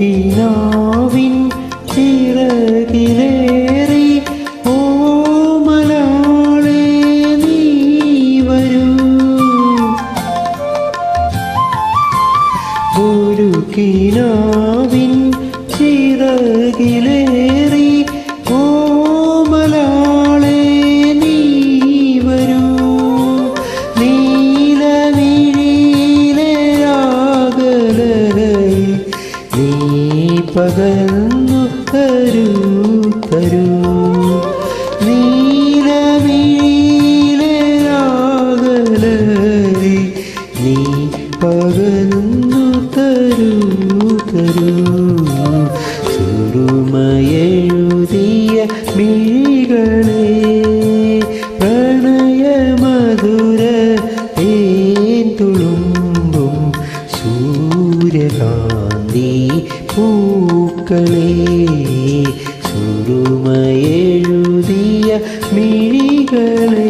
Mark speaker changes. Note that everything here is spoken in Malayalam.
Speaker 1: കിനാവിൻ ചിറകിലേറി ഓമലാളെ നീ വരൂ. ഒരു സുറുമയെഴുതിയ മിഴികളെ പ്രണയമധുര തുളുമ്പും സൂര്യകാന്തി പൂക്കളെ സുറുമയെഴുതിയ മിഴികളെ